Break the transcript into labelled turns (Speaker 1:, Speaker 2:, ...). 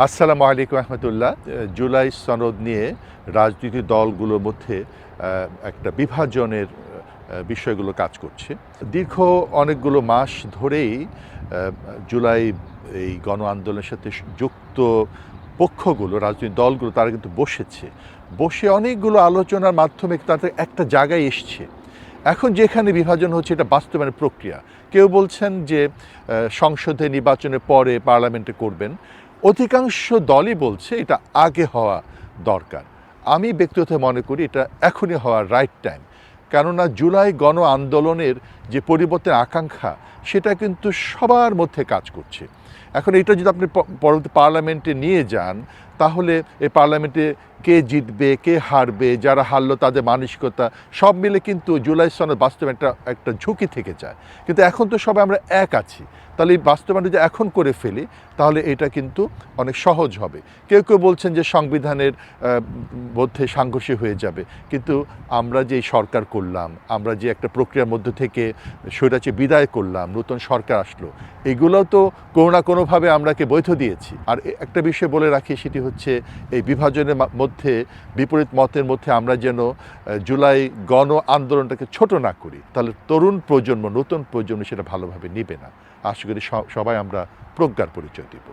Speaker 1: আসসালামু আলাইকুম রহমতুল্লাহ। জুলাই সনদ নিয়ে রাজনৈতিক দলগুলোর মধ্যে একটা বিভাজনের বিষয়গুলো কাজ করছে। দীর্ঘ অনেকগুলো মাস ধরেই জুলাই এই গণ আন্দোলনের সাথে যুক্ত পক্ষগুলো, রাজনৈতিক দলগুলো, তারা কিন্তু বসেছে। বসে অনেকগুলো আলোচনার মাধ্যমে তাদের একটা জায়গায় এসছে। এখন যেখানে বিভাজন হচ্ছে, এটা বাস্তবায়নের প্রক্রিয়া। কেউ বলছেন যে সংসদে নির্বাচনের পরে পার্লামেন্টে করবেন। অধিকাংশ দলই বলছে এটা আগে হওয়া দরকার। আমি ব্যক্তিগত মনে করি এটা এখনই হওয়া রাইট টাইম কেননা জুলাই গণ আন্দোলনের যে পরিবর্তন আকাঙ্ক্ষা, সেটা কিন্তু সবার মধ্যে কাজ করছে। এখন এটা যদি আপনি পরবর্তী পার্লামেন্টে নিয়ে যান, তাহলে এই পার্লামেন্টে কে জিতবে, কে হারবে, যারা হারলো তাদের মানসিকতা, সব মিলে কিন্তু জুলাই সনের বাস্তবায়ন একটা একটা ঝুঁকি থেকে যায়। কিন্তু এখন তো সবাই আমরা এক আছি। তাহলে এই বাস্তবায়ন যদি এখন করে ফেলি, তাহলে এটা কিন্তু অনেক সহজ হবে। কেউ কেউ বলছেন যে সংবিধানের মধ্যে সাংঘর্ষিক হয়ে যাবে। কিন্তু আমরা যে সরকার করলাম, আমরা যে একটা প্রক্রিয়ার মধ্যে থেকে স্বৈরাচে বিদায় করলাম, নতুন সরকার আসলো, এগুলো তো কোনো কোনোভাবে আমরাকে বৈধ দিয়েছি। আর একটা বিষয় বলে রাখি, সেটি হচ্ছে এই বিভাজনের মধ্যে, বিপরীত মতের মধ্যে আমরা যেন জুলাই গণ আন্দোলনটাকে ছোট না করি। তাহলে তরুণ প্রজন্ম, নতুন প্রজন্ম সেটা ভালোভাবে নিবে না। আশা করি সবাই আমরা প্রজ্ঞার পরিচয় দিব।